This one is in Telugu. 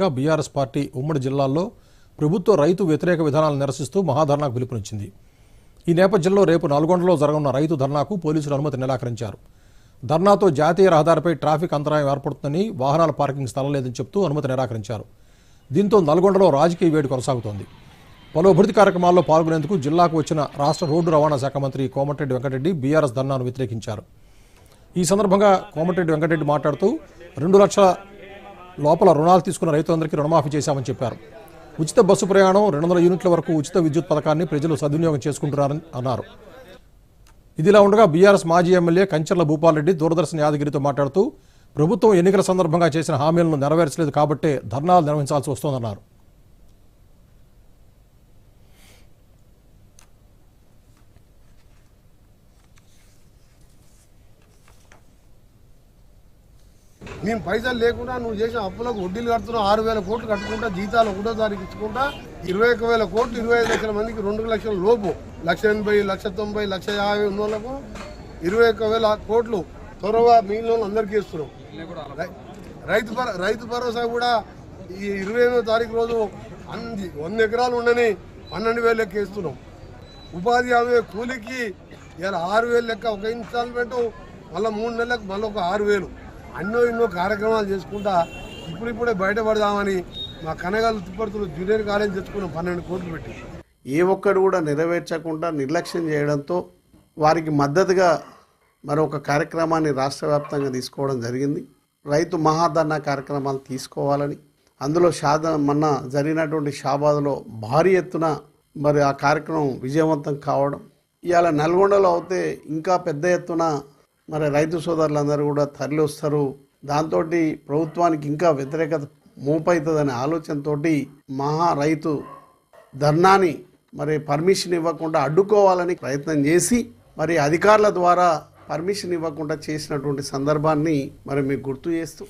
గా బీఆర్ఎస్ పార్టీ ఉమ్మడి జిల్లాల్లో ప్రభుత్వ రైతు వ్యతిరేక విధానాలను నిరసిస్తూ మహాధర్నాకు పిలుపునిచ్చింది. ఈ నేపథ్యంలో రేపు నల్గొండలో జరగనున్న రైతు ధర్నాకు పోలీసులు అనుమతి నిరాకరించారు. ధర్నాతో జాతీయ రహదారిపై ట్రాఫిక్ అంతరాయం ఏర్పడుతుందని వాహనాల పార్కింగ్ స్థలం లేదని చెప్తూ అనుమతి నిరాకరించారు. దీంతో నల్గొండలో రాజకీయ వేడి కొనసాగుతోంది. పలు అభివృద్ధి కార్యక్రమాల్లో పాల్గొనేందుకు జిల్లాకు వచ్చిన రాష్ట్ర రోడ్డు రవాణా శాఖ మంత్రి కోమటిరెడ్డి వెంకటరెడ్డి బీఆర్ఎస్ ధర్నాను వ్యతిరేకించారు. ఈ సందర్భంగా కోమటిరెడ్డి వెంకటరెడ్డి మాట్లాడుతూ రెండు లక్షల లోపల రుణాలు తీసుకున్న రైతులందరికీ రుణమాఫీ చేశామని చెప్పారు. ఉచిత బస్సు ప్రయాణం రెండు వందల యూనిట్ల వరకు ఉచిత విద్యుత్ పథకాన్ని ప్రజలు సద్వినియోగం చేసుకుంటున్నారని అన్నారు. ఇదిలా ఉండగా బీఆర్ఎస్ మాజీ ఎమ్మెల్యే కంచర్ల భూపాల్రెడ్డి దూరదర్శన్ యాదగిరితో మాట్లాడుతూ ప్రభుత్వం ఎన్నికల సందర్భంగా చేసిన హామీలను నెరవేర్చలేదు కాబట్టే ధర్నాలు నిర్వహించాల్సి వస్తోందన్నారు. మేము పైసలు లేకుండా నువ్వు చేసిన అప్పులకు వడ్డీలు కడుతున్నావు ఆరు వేల కోట్లు కట్టుకుంటా జీతాలు ఒకటో తారీఖు ఇచ్చుకుంటా ఇరవై ఒక వేల కోట్లు ఇరవై ఐదు లక్షల మందికి రెండు లక్షల లోపు లక్ష ఎనభై లక్ష తొంభై లక్ష యాభై ఉన్న వాళ్ళకు ఇరవై ఒక వేల కోట్లు త్వరగా మిగిలిన వాళ్ళు అందరికీ ఇస్తున్నాం. రైతు రైతు భరోసా కూడా ఈ ఇరవై ఎనిమిదో తారీఖు రోజు అంది వంద ఎకరాలు ఉండని పన్నెండు వేలు లెక్క ఇస్తున్నాం ఉపాధి హామీ కూలికి ఇలా ఆరు వేలు లెక్క ఒక ఇన్స్టాల్మెంట్ మళ్ళీ మూడు నెలలకు మళ్ళీ ఒక ఆరు వేలు. అన్నో ఎన్నో కార్యక్రమాలు చేసుకుంటా ఇప్పుడిప్పుడే బయటపడదామని మా కనగాలు తిప్పడుతులు జూనియర్ కాలేజ్ తెచ్చుకున్నాం పన్నెండు కోట్లు పెట్టి. ఏ ఒక్కడు కూడా నెరవేర్చకుండా నిర్లక్ష్యం చేయడంతో వారికి మద్దతుగా మరొక కార్యక్రమాన్ని రాష్ట్ర వ్యాప్తంగా తీసుకోవడం జరిగింది. రైతు మహాధర్నా కార్యక్రమాలు తీసుకోవాలని అందులో షాద మొన్న జరిగినటువంటి షాబాద్లో భారీ ఎత్తున మరి ఆ కార్యక్రమం విజయవంతం కావడం ఇవాళ నల్గొండలో అయితే ఇంకా పెద్ద ఎత్తున మరి రైతు సోదరులందరూ కూడా తరలి వస్తారు దాంతో ప్రభుత్వానికి ఇంకా వ్యతిరేకత మూపవుతుందనే ఆలోచనతో మహా రైతు ధర్నాని మరి పర్మిషన్ ఇవ్వకుండా అడ్డుకోవాలని ప్రయత్నం చేసి మరి అధికారుల ద్వారా పర్మిషన్ ఇవ్వకుండా చేసినటువంటి సందర్భాన్ని మరి మీకు గుర్తు చేస్తూ